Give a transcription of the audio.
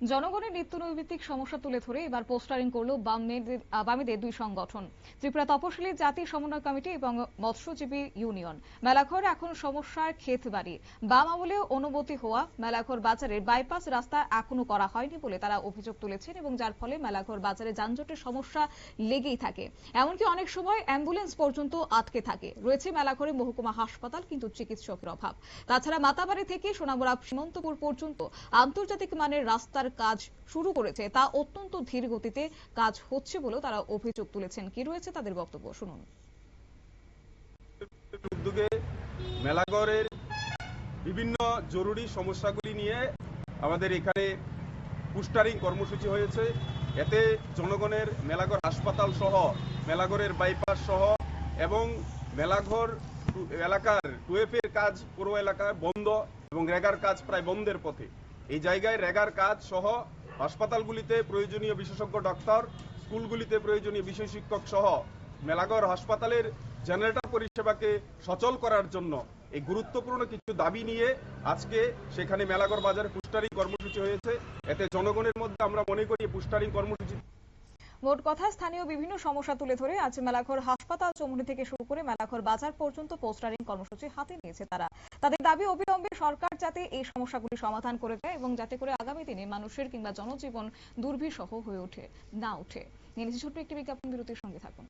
জনগণের নিত্য নৈমিত্তিক সমস্যা তুলে ধরে এবার পোস্টারিং করল বামেদের দুই সংগঠন। ত্রিপুরা তপশিলি জাতি সমন্বয় কমিটি এবং মৎস্যজীবী ইউনিয়ন। মেলাঘর এখন সমস্যার ক্ষেত বাড়ি। বাম আমলে অনুমতি হওয়া মেলাঘর বাজারের বাইপাস রাস্তা এখনও করা হয়নি বলে তারা অভিযোগ তুলেছেন এবং যার ফলে মেলাঘর বাজারে যানজটের সমস্যা লেগেই থাকে। এমনকি অনেক সময় অ্যাম্বুলেন্স পর্যন্ত আটকে থাকে। রয়েছে মেলাঘরে মহকুমা হাসপাতাল, কিন্তু চিকিৎসকের অভাব। তাছাড়া মাতাবাড়ি থেকে সোনামুড়া সীমন্তপুর পর্যন্ত আন্তর্জাতিক মানের রাস্তার কাজ শুরু করেছে, তা অত্যন্ত ধীর গতিতে কাজ হচ্ছে বলেও তারা অভিযোগ তুলেছেন। কি রয়েছে তাদের বক্তব্য? শুনুন। উদ্যোগে মেলাগড়ের বিভিন্ন জরুরি সমস্যাগুলি নিয়ে আমাদের এখানে পুস্টারিং কর্মসূচি হয়েছে। এতে জনগণের মেলাঘর হাসপাতাল সহ মেলাঘরের বাইপাস সহ এবং মেলাঘর এলাকার টুয়েফের কাজ পুরো এলাকায় বন্ধ এবং রেগার কাজ প্রায় বন্ধের পথে। এই জায়গায় রেগার কাজ সহ হাসপাতালগুলিতে প্রয়োজনীয় বিশেষজ্ঞ ডাক্তার স্কুলগুলিতে প্রয়োজনীয় বিষয় শিক্ষক সহ মেলাগড় হাসপাতালের জেনারেটর পরিষেবাকে সচল করার জন্য এই গুরুত্বপূর্ণ কিছু দাবি নিয়ে আজকে সেখানে মেলাগড় বাজারে পুস্টারিং কর্মসূচি হয়েছে। এতে জনগণের মধ্যে আমরা মনে করি পুস্টারিং কর্মসূচি মোট কথা, স্থানীয় বিভিন্ন সমস্যা তুলে ধরে আজ মেলাঘর হাসপাতাল চমুনি থেকে শুরু করে মেলাঘর বাজার পর্যন্ত পোস্টারিং কর্মসূচি হাতে নিয়েছে তারা। তাদের দাবি, অবিলম্বে সরকার যাতে এই সমস্যাগুলি সমাধান করে দেয় এবং যাতে করে আগামী দিনে মানুষের কিংবা জনজীবন দুর্বিষহ হয়ে ওঠে, না ওঠে। নিয়ে ছোট্ট একটি বিজ্ঞাপন, বিরতির সঙ্গে থাকুন।